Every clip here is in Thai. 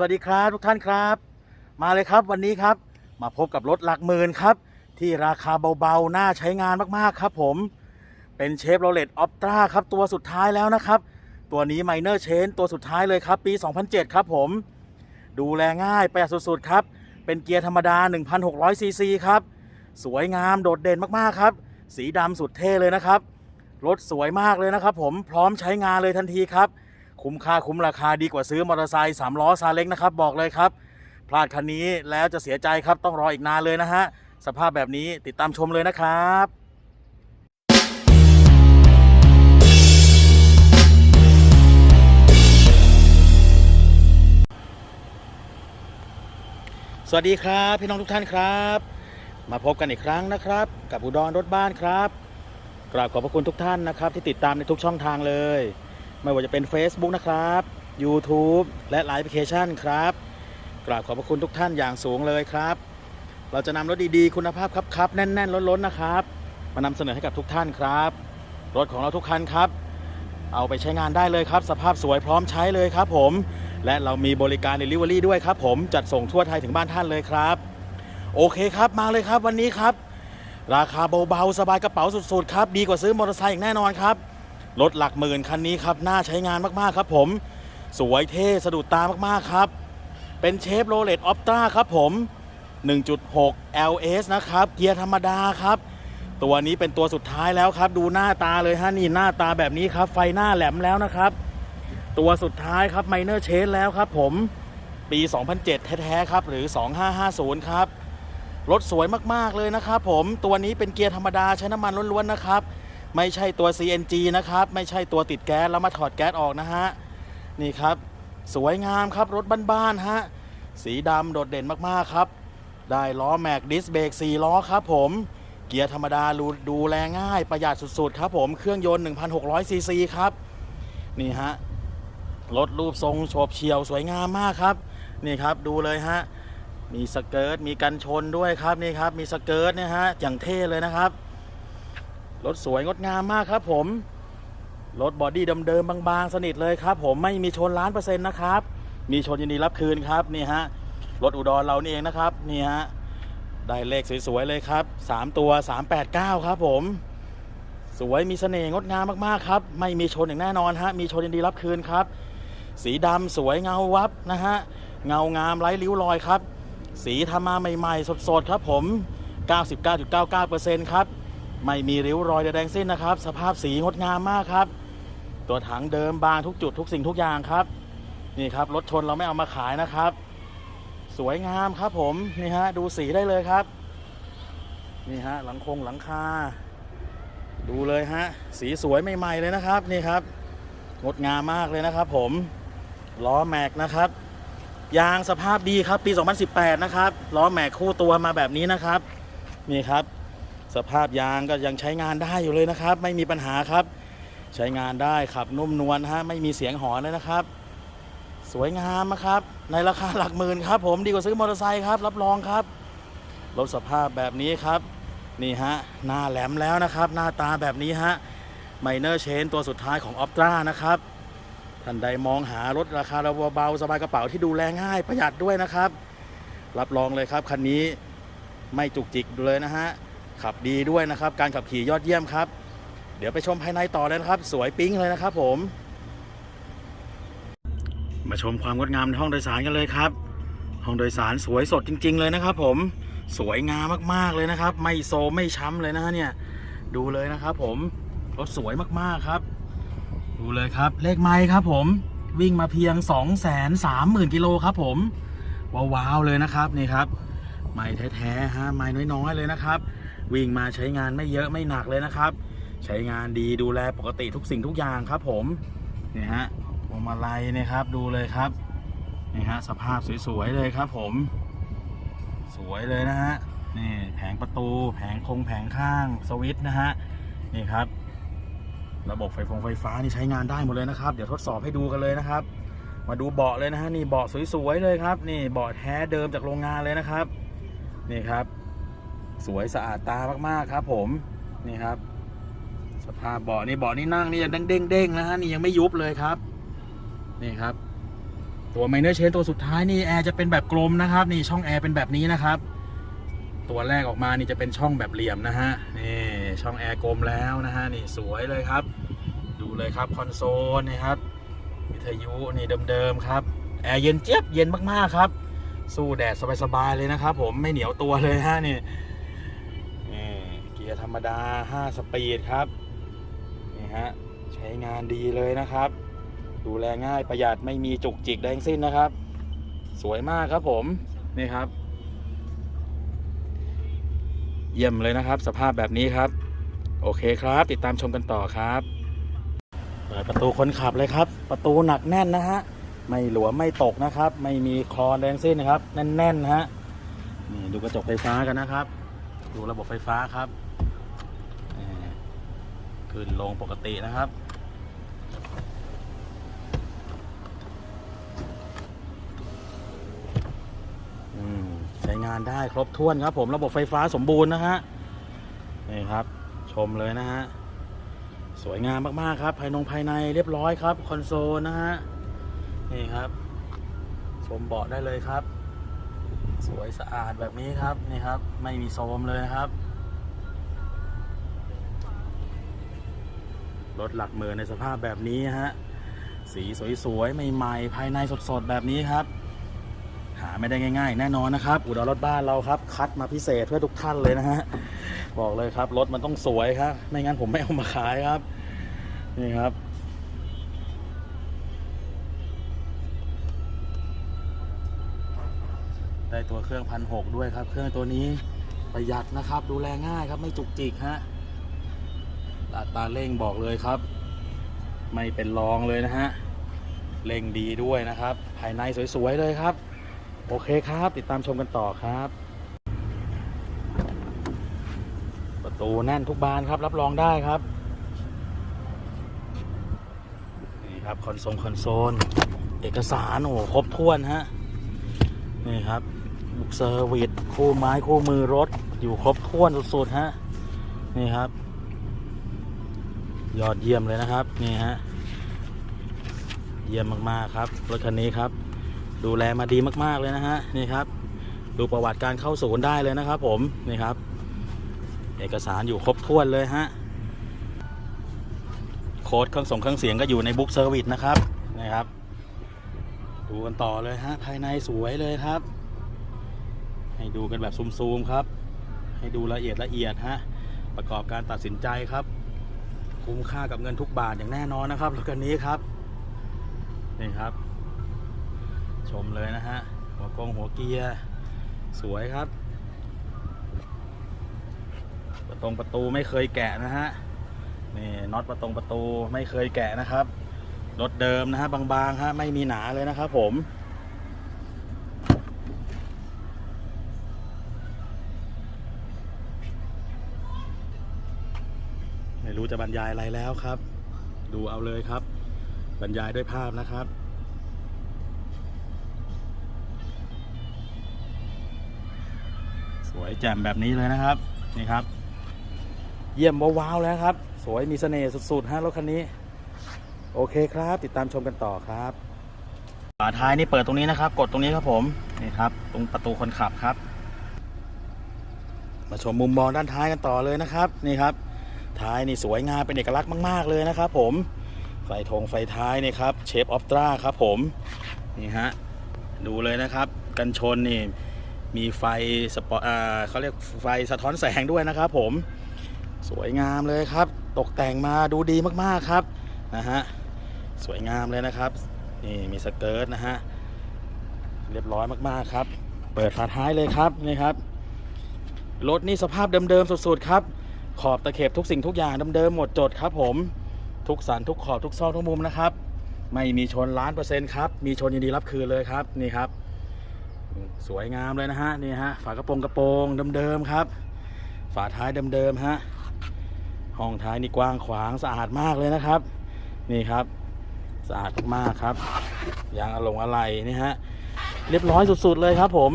วัสดีครับทุกท่านครับ มาเลยครับวันนี้ครับ มาพบกับรถหลักหมื่นครับ ที่ราคาเบาๆ น่าใช้งานมากๆครับผมเป็นเชฟโรเลตออปตราครับ ตัวสุดท้ายแล้วนะครับ ตัวนี้ไมเนอร์เชนตัวสุดท้ายเลยครับ ปี 2007 ครับผม ดูแลง่ายประหยัดสุดๆ ครับ เป็นเกียร์ธรรมดา 1,600ซีซีครับ สวยงามโดดเด่นมากๆครับ สีดำสุดเท่เลยนะครับรถสวยมากเลยนะครับ ผมพร้อมใช้งานเลยทันทีครับ คุ้มค่าคุ้มราคาดีกว่าซื้อมอเตอร์ไซค์สามล้อซาเล้งนะครับบอกเลยครับ พลาดคันนี้แล้วจะเสียใจครับต้องรออีกนานเลยนะฮะสภาพแบบนี้ติดตามชมเลยนะครับสวัสดีครับพี่น้องทุกท่านครับ มาพบกันอีกครั้งนะครับ กับอุดรรถบ้านครับ กราบขอบพระคุณทุกท่านนะครับ ที่ติดตามในทุกช่องทางเลย ไม่ว่าจะเป็น Facebook นะครับ YouTube และหลายแอปพลิเคชันครับกราบขอบพระคุณทุกท่านอย่างสูงเลยครับ เราจะนำรถดีๆ คุณภาพครับครับแน่นๆ ล้นๆนะครับ มานำเสนอให้กับทุกท่านครับ รถของเราทุกคันครับ เอาไปใช้งานได้เลยครับ สภาพสวยพร้อมใช้เลยครับผม และเรามีบริการ Delivery ด้วยครับผมจัดส่งทั่วไทยถึงบ้านท่านเลยครับ โอเคครับมาเลยครับวันนี้ครับ ราคาเบาๆสบายกระเป๋าสุดๆครับดีกว่าซื้อมอเตอร์ไซค์อย่างแน่นอนครับ รถหลักหมื่นคันนี้ครับน่าใช้งานมากๆครับผม สวยเท่สะดุดตามากๆครับ เป็นเชฟโรเลตออปตราครับผม 1.6 LS นะครับ เกียร์ธรรมดาครับ ตัวนี้เป็นตัวสุดท้ายแล้วครับ ดูหน้าตาเลยฮะนี่หน้าตาแบบนี้ครับ ไฟหน้าแหลมแล้วนะครับ ตัวสุดท้ายครับไมเนอร์เชนแล้วครับผม ปี 2007 แท้ๆครับ หรือ 2550 ครับ รถสวยมากๆเลยนะครับผม ตัวนี้เป็นเกียร์ธรรมดาใช้น้ำมันล้วนๆนะครับ ไม่ใช่ตัว CNG นะครับ ไม่ใช่ตัวติดแก๊สแล้วมาถอดแก๊สออกนะฮะ นี่ครับ สวยงามครับรถบ้านๆฮะ สีดำโดดเด่นมากๆครับ ได้ล้อแม็กดิสเบรก4ล้อครับผม เกียร์ธรรมดาดูดูแลง่ายประหยัดสุดๆ ครับผม เครื่องยนต์ 1,600ซีซีครับ นี่ฮะ รถรูปทรงโฉบเฉี่ยวสวยงามมากครับ นี่ครับดูเลยฮะ มีสเกิร์ตมีกันชนด้วยครับนี่ครับ มีสเกิร์ตเนี่ยฮะอย่างเท่เลยนะครับ รถสวยงดงามมากครับผม รถบอดี้เดิมๆบางๆ สนิทเลยครับผมไม่มีชนล้านเปอร์เซ็นต์นะครับ มีชนยินดีรับคืนครับนี่ฮะรถอุดรเรานี่เองนะครับนี่ฮะได้เลขสวยๆเลยครับ 3 ตัว 389 ครับผม สวยมีเสน่ห์งดงามมากๆครับ ไม่มีชนอย่างแน่นอนฮะมีชนยินดีรับคืนครับ สีดำสวยเงาวับนะฮะเงางามไร้ริ้วรอยครับ สีทำมาใหม่ๆ สดๆ ครับผม 99.99%ครับ ไม่มีริ้วรอยใดๆทั้งสิ้นนะครับ สภาพสีงดงามมากครับ ตัวถังเดิมบางทุกจุดทุกสิ่งทุกอย่างครับ นี่ครับรถชนเราไม่เอามาขายนะครับ สวยงามครับผมนี่ฮะดูสีได้เลยครับ นี่ฮะหลังคงหลังคา ดูเลยฮะสีสวยใหม่ๆเลยนะครับนี่ครับ งดงามมากเลยนะครับ ผมล้อแม็กนะครับยางสภาพดีครับปี 2018 นะครับล้อแม็กคู่ตัวมาแบบนี้นะครับ นี่ครับ สภาพยางก็ยังใช้งานได้อยู่เลยนะครับ ไม่มีปัญหาครับ ใช้งานได้ขับนุ่มนวลฮะไม่มีเสียงหอนเลยนะครับ สวยงามนะครับ ในราคาหลักหมื่นครับ ผมดีกว่าซื้อมอเตอร์ไซค์ครับ รับรองครับรถสภาพแบบนี้ครับนี่ฮะหน้าแหลมแล้วนะครับ หน้าตาแบบนี้ฮะไมเนอร์เชนตัวสุดท้ายของออปตรานะครับท่านใดมองหารถราคาเบาๆสบายกระเป๋าที่ดูแลง่ายประหยัดด้วยนะครับ รับรองเลยครับคันนี้ไม่จุกจิกเลยนะฮะ ขับดีด้วยนะครับ การขับขี่ยอดเยี่ยมครับ เดี๋ยวไปชมภายในต่อเลยนะครับ สวยปิ๊งเลยนะครับ ผม มาชมความงดงามในห้องโดยสารกันเลยครับ ห้องโดยสารสวยสดจริง ๆ เลยนะครับ ผมสวยงามมากๆเลยนะครับ ไม่โซไม่ช้ำเลยนะฮะเนี่ย ดูเลยนะครับ ผมรถสวยมากๆครับ ดูเลยครับ เลขไม้ครับ ผมวิ่งมาเพียง 2 3 0 0 0 0กิโลครับ ผมว้าวๆเลยนะครับนี่ครับ ไม้แท้ๆฮะไม้น้อยๆเลยนะครับ วิ่งมาใช้งานไม่เยอะไม่หนักเลยนะครับ ใช้งานดีดูแลปกติทุกสิ่งทุกอย่างครับผมนี่ฮะพวงมาลัยนะครับดูเลยครับนี่ฮะสภาพสวยๆเลยครับผม สวยเลยนะฮะนี่แผงประตูแผงคงแผงข้างสวิตช์นะฮะนี่ครับ ระบบไฟฟงไฟฟ้านี่ใช้งานได้หมดเลยนะครับ เดี๋ยวทดสอบให้ดูกันเลยนะครับ มาดูเบาะเลยนะฮะนี่เบาะสวยๆเลยครับ นี่เบาะแท้เดิมจากโรงงานเลยนะครับ นี่ครับ สวยสะอาดตามากๆครับ ผมนี่ครับ สภาพเบาะนี่เบาะนี่นั่งนี่ยังเด้งๆๆนะฮะนี่ยังไม่ยุบเลยครับ นี่ครับ ตัวไมเนอร์เชนตัวสุดท้ายนี่แอร์จะเป็นแบบกลมนะครับ นี่ช่องแอร์เป็นแบบนี้นะครับ ตัวแรกออกมานี่จะเป็นช่องแบบเหลี่ยมนะฮะนี่ช่องแอร์กลมแล้วนะฮะนี่สวยเลยครับ ดูเลยครับคอนโซลนี่ครับวิทยุนี่เดิมๆครับแอร์เย็นเจี๊ยบเย็นมากๆครับ สู้แดดสบายๆเลยนะครับผมไม่เหนียวตัวเลยฮะนี่ ร์ธรรมดา 5 สปีดครับ นี่ฮะ ใช้งานดีเลยนะครับ ดูแลง่ายประหยัดไม่มีจุกจิกแดทั้งสิ้นนะครับ สวยมากครับผม นี่ครับ เยี่ยมเลยนะครับ สภาพแบบนี้ครับ โอเคครับ ติดตามชมกันต่อครับเปิดประตูคนขับเลยครับ ประตูหนักแน่นนะฮะไม่หลวมไม่ตกนะครับ ไม่มีคลอนแดงสิ้นนะครับ แน่นๆนะฮะนี่ดูกระจกไฟฟ้ากันนะครับ ดูระบบไฟฟ้าครับ ขึ้นลงปกตินะครับอืมใช้งานได้ครบถ้วนครับผมระบบไฟฟ้าสมบูรณ์นะฮะ นี่ครับชมเลยนะฮะ สวยงามมาก ๆ ครับ ภายนงภายในเรียบร้อยครับ คอนโซลนะฮะ นี่ครับ ชมเบาะได้เลยครับ สวยสะอาดแบบนี้ครับ นี่ครับ ไม่มีโซมเลยครับ รถหลักหมื่นในสภาพแบบนี้ฮะ สีสวยๆ ใหม่ๆ ภายในสดๆ แบบนี้ครับ หาไม่ได้ง่ายๆ แน่นอนนะครับ อุดรรถบ้านเราครับ คัดมาพิเศษเพื่อทุกท่านเลยนะฮะ บอกเลยครับ รถมันต้องสวยครับ ไม่งั้นผมไม่เอามาขายครับ นี่ครับได้ตัวเครื่องพันหกด้วยครับ เครื่องตัวนี้ประหยัดนะครับ ดูแลง่ายครับไม่จุกจิกฮะ อัตราเร่งบอกเลยครับ ไม่เป็นรองเลยนะฮะเร่งดีด้วยนะครับ ภายในสวยๆเลยครับ โอเคครับ ติดตามชมกันต่อครับ ประตูแน่นทุกบานครับ รับรองได้ครับนี่ครับคอนโซลคอนโซล เอกสารโอ้ครบถ้วนฮะนี่ครับบุกเซอร์วิสคู่ไม้คู่มือรถอยู่ครบถ้วนสุดๆฮะนี่ครับ ยอดเยี่ยมเลยนะครับ นี่ฮะ เยี่ยมมากๆครับ รถคันนี้ครับ ดูแลมาดีมากๆเลยนะฮะ นี่ครับ ดูประวัติการเข้าศูนย์ได้เลยนะครับ ผม นี่ครับ เอกสารอยู่ครบถ้วนเลยฮะ โค้ดเครื่องส่งเครื่องเสียงก็อยู่ในบุ๊กเซอร์วิสนะครับ นะครับ ดูกันต่อเลยฮะ ภายในสวยเลยครับ ให้ดูกันแบบซูมๆครับ ให้ดูละเอียดละเอียดฮะ ประกอบการตัดสินใจครับ คุ้มค่ากับเงินทุกบาทอย่างแน่นอนนะครับรถคันนี้ครับนี่ครับ ชมเลยนะฮะหัวกงหัวเกียร์สวยครับประตงประตูไม่เคยแกะนะฮะนี่น็อตประตงประตูไม่เคยแกะนะครับรถเดิมนะฮะบางๆฮะไม่มีหนาเลยนะครับผม จะบรรยายอะไรแล้วครับ ดูเอาเลยครับ บรรยายด้วยภาพนะครับสวยแจ่มแบบนี้เลยนะครับนี่ครับ เยี่ยมว้าวแล้วครับ สวยมีเสน่ห์สุดๆฮะรถคันนี้ โอเคครับ ติดตามชมกันต่อครับฝาท้ายนี่เปิดตรงนี้นะครับ กดตรงนี้ครับผมนี่ครับ ตรงประตูคนขับครับ มาชมมุมมองด้านท้ายกันต่อเลยนะครับ นี่ครับ ท้ายนี่สวยงามเป็นเอกลักษณ์มากๆเลยนะครับผมไฟธงไฟท้ายนี่ครับเชฟออฟตราครับผมนี่ฮะดูเลยนะครับ กันชนนี่มีไฟสปอร์อ่าเขาเรียกไฟสะท้อนแสงด้วยนะครับผมสวยงามเลยครับ ตกแต่งมาดูดีมากๆครับนะฮะสวยงามเลยนะครับนี่มีสเกิร์ตนะฮะเรียบร้อยมากๆครับ เปิดฝาท้ายเลยครับนี่ครับรถนี่สภาพเดิมๆสุดๆครับ ขอบตะเข็บทุกสิ่งทุกอย่างเดิมๆหมดจดครับผมทุกสันทุกขอบทุกซอกทุกมุมนะครับ ไม่มีชนล้านเปอร์เซ็นต์ครับ มีชนยินดีรับคืนเลยครับนี่ครับ สวยงามเลยนะฮะนี่ฮะฝากระโปรงกระโปรงเดิมๆครับ ฝาท้ายเดิมๆฮะห้องท้ายนี่กว้างขวางสะอาดมากเลยนะครับ นี่ครับสะอาดมากๆครับยางอะลงอะไรนี่ฮะเรียบร้อยสุดๆเลยครับ ผม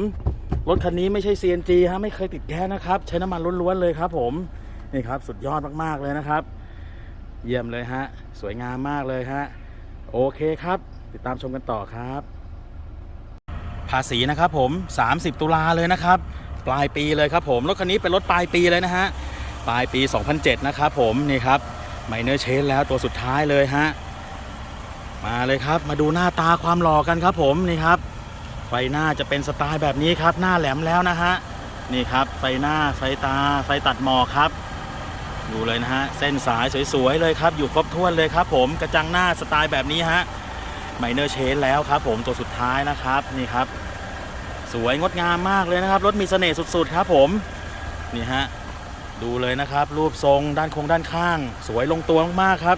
รถคันนี้ไม่ใช่ CNG ฮะไม่เคยติดแก๊สนะครับ ใช้น้ำมันล้วนๆเลยครับ ผม นี่ครับสุดยอดมากๆเลยนะครับ เยี่ยมเลยฮะ สวยงามมากเลยฮะ โอเคครับ ติดตามชมกันต่อครับ ภาษีนะครับผม 30 ตุลาเลยนะครับ ปลายปีเลยครับผมรถคันนี้เป็นรถปลายปีเลยนะฮะปลายปี 2007 นะครับผมนี่ครับไมเนอร์เชนแล้วตัวสุดท้ายเลยฮะมาเลยครับ มาดูหน้าตาความหล่อกันครับผมนี่ครับ ไฟหน้าจะเป็นสไตล์แบบนี้ครับ หน้าแหลมแล้วนะฮะนี่ครับ ไฟหน้าไฟตาไฟตัดหมอกครับ ดูเลยนะฮะ เส้นสายสวย ๆ เลยครับ อยู่ครบถ้วนเลยครับผมกระจังหน้าสไตล์แบบนี้ฮะไมเนอร์เชนแล้วครับผมตัวสุดท้ายนะครับนี่ครับ สวยงดงามมากเลยนะครับ รถมีเสน่ห์สุด ๆ ครับผมนี่ฮะดูเลยนะครับ รูปทรงด้านโครงด้านข้าง สวยลงตัวมากๆครับ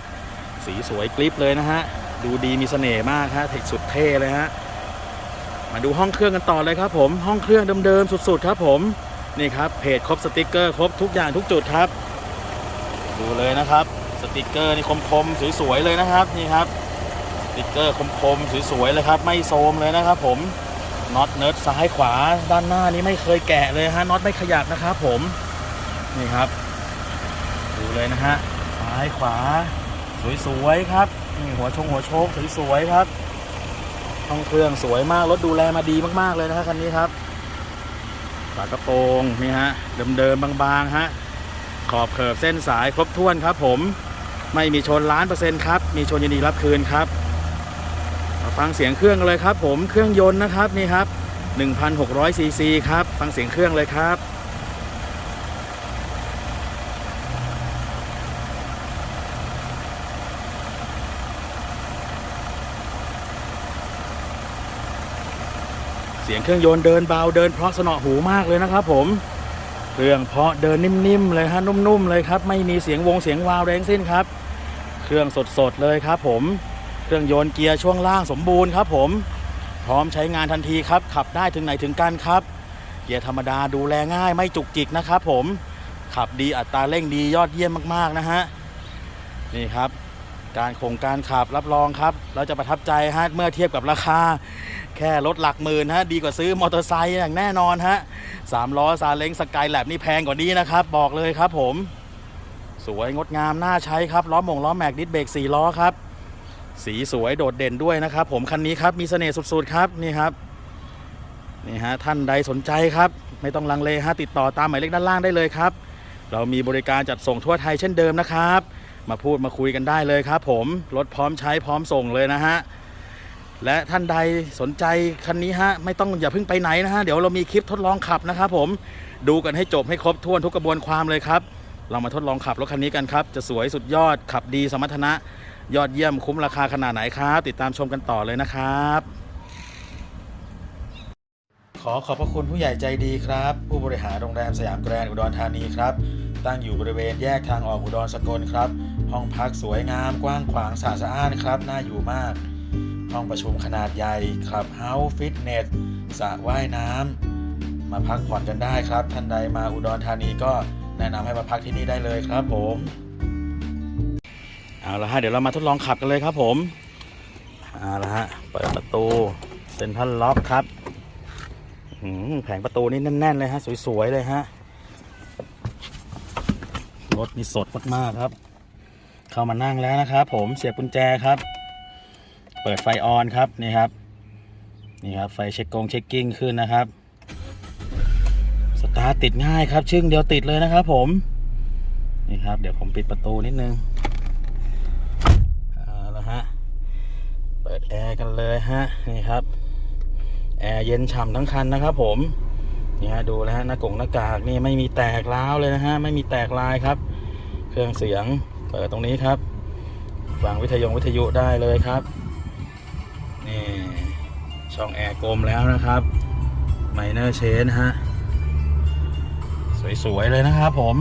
สีสวยกริปเลยนะฮะดูดีมีเสน่ห์มากฮะสุดเท่เลยฮะมาดูห้องเครื่องกันต่อเลยครับผมห้องเครื่องเดิมๆสุด ๆ ครับผมนี่ครับเพจครบสติกเกอร์ครบทุกอย่างทุกจุดครับ ดูเลยนะครับ สติกเกอร์นี่คมๆสวยๆเลยนะครับนี่ครับสติกเกอร์คมๆสวยๆเลยครับ ไม่โซมเลยนะครับผมน็อตเนิร์ดซ้ายขวาด้านหน้านี้ไม่เคยแกะเลยฮะน็อตไม่ขยับนะครับผมนี่ครับ ดูเลยนะฮะซ้ายขวา สวยๆครับนี่หัวชงหัวโชคสวยๆครับห้องเครื่องสวยมากรถดูแลมาดีมากๆเลยนะครับคันนี้ครับฝากระโปรงนี่ฮะเดิมๆบางๆฮะ ขอบเขิบเส้นสายครบถ้วนครับผมไม่มีชนล้านเปอร์เซ็นต์ครับ มีชนยินดีรับคืนครับฟังเสียงเครื่องเลยครับ ผมเครื่องยนต์นะครับนี่ครับ 1,600ซีซีครับ ฟังเสียงเครื่องเลยครับเสียงเครื่องยนต์เดินเบาเดินเพราะสนอหูมากเลยนะครับผม เครื่องเพาะเดินนิ่มๆเลยฮะนุ่มๆเลยครับ ไม่มีเสียงวงเสียงวาวแรงสิ้นครับ เครื่องสดๆเลยครับ ผมเครื่องโยนเกียร์ช่วงล่างสมบูรณ์ครับ ผมพร้อมใช้งานทันทีครับ ขับได้ถึงไหนถึงกันครับ เกียร์ธรรมดาดูแลง่ายไม่จุกจิกนะครับ ผมขับดีอัตราเร่งดียอดเยี่ยมมากๆนะฮะนี่ครับ การโครงการขับรับรองครับ เราจะประทับใจฮะเมื่อเทียบกับราคา แค่รถหลักหมื่นฮะดีกว่าซื้อมอเตอร์ไซค์อย่างแน่นอนฮะสามล้อซาเล้งสกายแลบนี่แพงกว่านี้นะครับ บอกเลยครับผม สวยงดงามน่าใช้ครับล้อหมงล้อแม็กดิสเบรก4ล้อครับ สีสวยโดดเด่นด้วยนะครับ ผมคันนี้ครับมีเสน่ห์สุดๆครับนี่ครับนี่ฮะท่านใดสนใจครับ ไม่ต้องลังเลฮะติดต่อตามหมายเลขด้านล่างได้เลยครับ เรามีบริการจัดส่งทั่วไทยเช่นเดิมนะครับ มาพูดมาคุยกันได้เลยครับ ผมรถพร้อมใช้พร้อมส่งเลยนะฮะ และท่านใดสนใจคันนี้ฮะไม่ต้องอย่าเพิ่งไปไหนนะฮะเดี๋ยวเรามีคลิปทดลองขับนะครับผมดูกันให้จบให้ครบถ้วนทุกกระบวนความเลยครับ เรามาทดลองขับรถคันนี้กันครับ จะสวยสุดยอดขับดีสมรรถนะ ยอดเยี่ยมคุ้มราคาขนาดไหนครับ ติดตามชมกันต่อเลยนะครับ ขอขอบพระคุณผู้ใหญ่ใจดีครับ ผู้บริหารโรงแรมสยามแกรนด์อุดรธานีครับ ตั้งอยู่บริเวณแยกทางออกอุดรสกลครับ ห้องพักสวยงามกว้างขวางสะอาดสะครับน่าอยู่มาก ห้องประชุมขนาดใหญ่คลับเฮาส์ฟิตเนสสระว่ายน้ำมาพักผ่อนกันได้ครับ ท่านใดมาอุดรธานีก็แนะนำให้มาพักที่นี่ได้เลยครับผมเอาละฮะเดี๋ยวเรามาทดลองขับกันเลยครับผมเอาละฮะเปิดประตูเซ็นทรัลล็อกครับหือแผงประตูนี่แน่นๆเลยฮะสวยๆเลยฮะรถนี่สดมากๆครับ เข้ามานั่งแล้วนะครับผมเสียบกุญแจครับ ปิดไฟออนครับนี่ครับนี่ครับไฟเช็คกงเช็คกิ้งขึ้นนะครับสตาร์ทติดง่ายครับ ชึ่งเดียวติดเลยนะครับผมนี่ครับ เดี๋ยวผมปิดประตูนิดนึงเอาละฮะเปิดแอร์กันเลยฮะนี่ครับแอร์เย็นฉ่ำทั้งคันนะครับ ผมนี่ฮะดูแล้วฮะหน้ากงหน้ากากนี่ไม่มีแตกร้าวเลยนะฮะไม่มีแตกลายครับ เครื่องเสียงเปิดตรงนี้ครับฟังวิทยุวิทยุได้เลยครับ ช่องแอร์กลมแล้วนะครับไมเนอร์เชนฮะ สวย ๆ เลยนะครับผม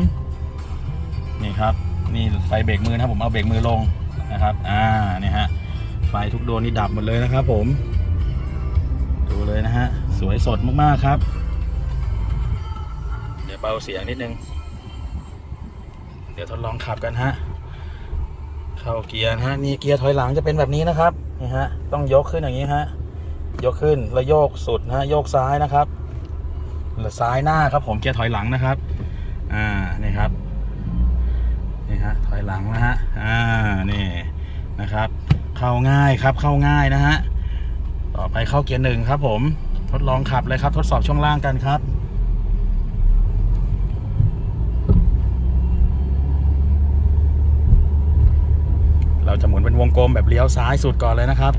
นี่ครับ นี่ไฟเบรกมือนะผมเอาเบรกมือลงนะครับ อ่า นี่ฮะ ไฟทุกดวงนี่ดับหมดเลยนะครับผม ดูเลยนะฮะ สวยสดมาก ๆ ครับ เดี๋ยวเบาเสียงนิดนึง เดี๋ยวทดลองขับกันฮะ เข้าเกียร์นะฮะ นี่เกียร์ถอยหลังจะเป็นแบบนี้นะครับ นี่ฮะ ต้องยกขึ้นอย่างนี้ฮะ ยกขึ้นแล้วโยกสุดนะโยกซ้ายนะครับหรือซ้ายหน้าครับผมเกียร์ถอยหลังนะครับ อ่านี่ครับนี่ฮะถอยหลังนะฮะอ่านี่นะครับ เข้าง่ายครับเข้าง่ายนะฮะต่อไปเข้าเกียร์หนึ่งครับ ผมทดลองขับเลยครับ ทดสอบช่วงล่างกันครับเราจะหมุนเป็นวงกลมแบบเลี้ยวซ้ายสุดก่อนเลยนะครับ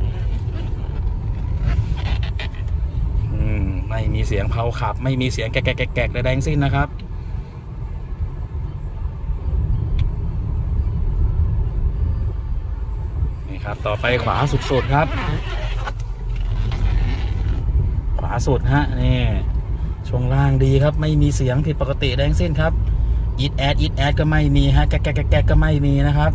อืม ไม่มีเสียงเพาขับ ไม่มีเสียงแกะแกะแกะแกะใดๆทั้งสิ้นนะครับ นี่ครับ ต่อไปขวาสุดๆครับ ขวาสุดฮะนี่ช่วงล่างดีครับ ไม่มีเสียงผิดปกติใดทั้งสิ้นครับอีดแอดอีดแอดก็ไม่มีฮะแกะแกะแกะแกะก็ไม่มีนะครับ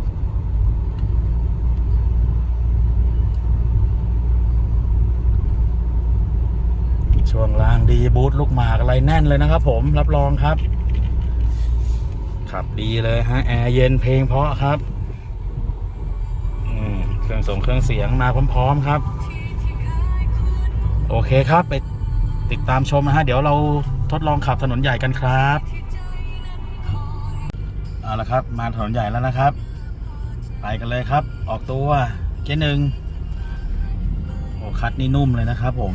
างดีบูทลูกหมากอะไรแน่นเลยนะครับ ผมรับรองครับ ขับดีเลยฮะแอร์เย็นเพลงเพราะครับอืมเครื่องส่งเครื่องเสียงมาพร้อมๆครับ โอเคครับไปติดตามชมนะฮะ เดี๋ยวเราทดลองขับถนนใหญ่กันครับเอาละครับมาถนนใหญ่แล้วนะครับ ไปกันเลยครับ ออกตัวเกียร์หนึ่งโอ้คัดนี่นุ่มเลยนะครับผม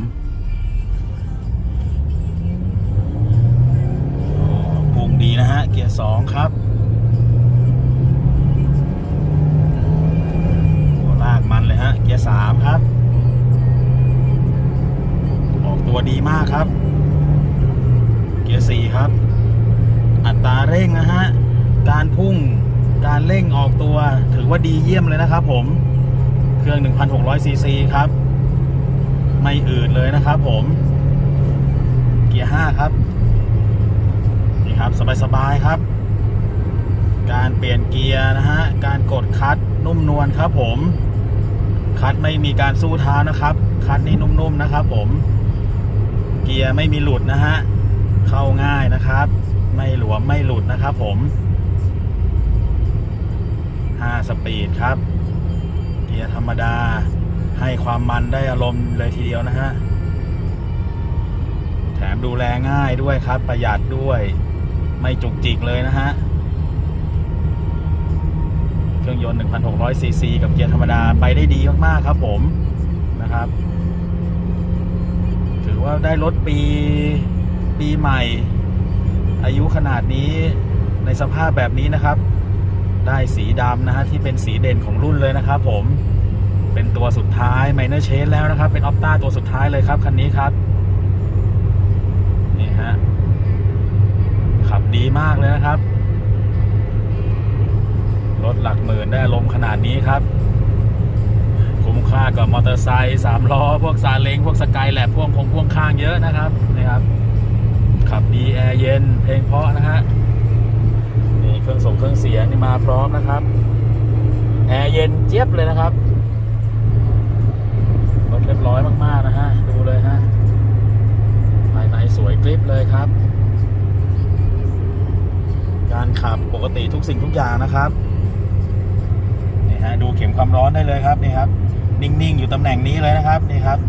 นะฮะ เกียร์สองครับลากมันเลยฮะ เกียร์สามครับ ออกตัวดีมากครับ เกียร์สี่ครับ อัตราเร่งนะฮะ การพุ่ง การเร่งออกตัว ถือว่าดีเยี่ยมเลยนะครับผม เครื่อง 1,600 ซีซีครับ ไม่อืดเลยนะครับผม เกียร์ห้าครับ นี่ครับสบายๆครับ การเปลี่ยนเกียร์นะฮะ การกดคัดนุ่มนวลครับผม คัดไม่มีการสู้เท้านะครับ คัดนี่นุ่มๆนะครับ ผม เกียร์ไม่มีหลุดนะฮะ เข้าง่ายนะครับ ไม่หลวมไม่หลุดนะครับ ผม5สปีดครับ เกียร์ธรรมดาให้ความมันได้อารมณ์เลยทีเดียวนะฮะ แถมดูแลง่ายด้วยครับ ประหยัดด้วย ไม่จุกจิกเลยนะฮะ เครื่องยนต์ 1,600 ซีซี กับเกียร์ธรรมดาไปได้ดีมากๆครับผมนะครับ ถือว่าได้รถปีปีใหม่ อายุขนาดนี้ในสภาพแบบนี้นะครับ ได้สีดำนะฮะ ที่เป็นสีเด่นของรุ่นเลยนะครับผมเป็นตัวสุดท้ายไมเนอร์เชนแล้วนะครับ เป็นออปต้าตัวสุดท้ายเลยครับ คันนี้ครับ นี่ฮะ ขับดีมากเลยนะครับ รถหลักหมื่นได้อารมขนาดนี้ครับ คุ้มค่ากับมอเตอร์ไซค์สามล้อ พวกซาเล้งพวกสกายแลบพวกคงพ่วงข้างเยอะนะครับนี่ครับ ขับดีแอร์เย็นเพลงเพราะนะฮะนี่เครื่องส่งเครื่องเสียงนี่มาพร้อมนะครับแอร์เย็นเจี๊ยบเลยนะครับรถเรียบร้อยมากๆนะฮะดูเลยฮะภายในสวยกริปเลยครับ การขับปกติทุกสิ่งทุกอย่างนะครับนี่ฮะดูเข็มความร้อนได้เลยครับนี่ครับ นิ่งๆ อยู่ตำแหน่งนี้เลยนะครับนี่ครับ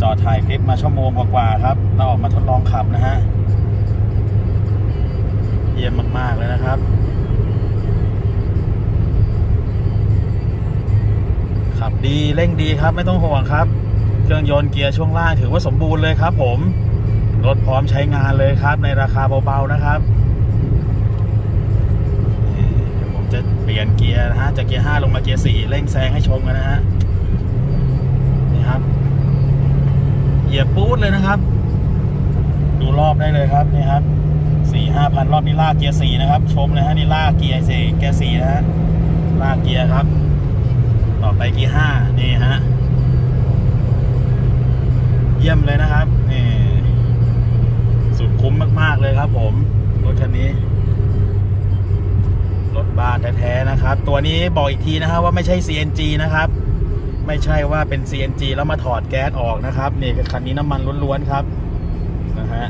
จอดถ่ายคลิปมาชั่วโมงกว่าๆครับ เราออกมาทดลองขับนะฮะเยี่ยมมากๆเลยนะครับ ขับดีเร่งดีครับไม่ต้องห่วงครับ เครื่องยนต์เกียร์ช่วงล่างถือว่าสมบูรณ์เลยครับ ผมรถพร้อมใช้งานเลยครับในราคาเบาๆนะครับ ปลี่ยนเกียร์นะฮะจากเกียร์5ลงมาเกียร์4เร่งแซงให้ชมกันนะฮะนี่ครับเหยียบปู๊ดเลยนะครับ ดูรอบได้เลยครับนี่ครับสี่ห้าพันรอบนี้ลากเกียร์สี่นะครับ ชมเลยฮะนี่ลากเกียร์สี่เกียร์สี่นะฮะลากเกียร์ครับ ต่อไปเกียร์ห้านี่ฮะเยี่ยมเลยนะครับนี่สุดคุ้มมากๆเลยครับ ผมรถคันนี้านแท้ๆนะครับ ตัวนี้บอกอีกทีนะครับว่าไม่ใช่ CNG นะครับ ไม่ใช่ว่าเป็น CNG แล้วมาถอดแก๊สออกนะครับนี่คันนี้น้ำมันล้วนๆครับนะฮะ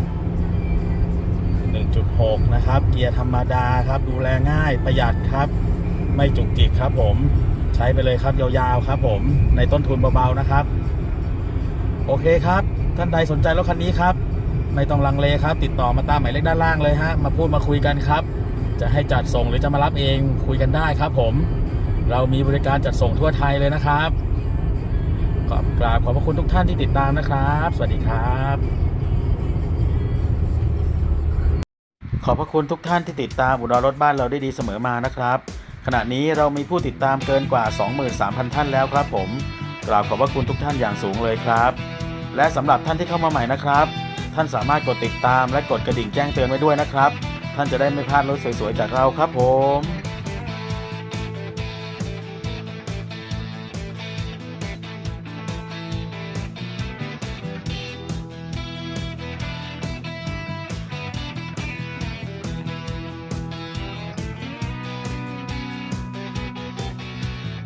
1.6 นะครับ เกียร์ธรรมดาครับ ดูแลง่ายประหยัดครับ ไม่จุกจิกครับ ผมใช้ไปเลยครับยาวๆครับผมในต้นทุนเบาๆนะครับ โอเคครับ ท่านใดสนใจรถคันนี้ครับ ไม่ต้องลังเลครับ ติดต่อมาตามหมายเลขด้านล่างเลยฮะมาพูดมาคุยกันครับ จะให้จัดส่งหรือจะมารับเองคุยกันได้ครับผม เรามีบริการจัดส่งทั่วไทยเลยนะครับขอบกราบขอบพระคุณทุกท่านที่ติดตามนะครับ สวัสดีครับ ขอบพระคุณทุกท่านที่ติดตามอุดรรถบ้านเราได้ดีเสมอมานะครับ ขณะนี้เรามีผู้ติดตามเกินกว่า 23,000 ท่านแล้วครับผมกราบขอบพระคุณทุกท่านอย่างสูงเลยครับ และสำหรับท่านที่เข้ามาใหม่นะครับ ท่านสามารถกดติดตามและกดกระดิ่งแจ้งเตือนไว้ด้วยนะครับ ท่านจะได้ไม่พลาดรถสวยๆจากเราครับผม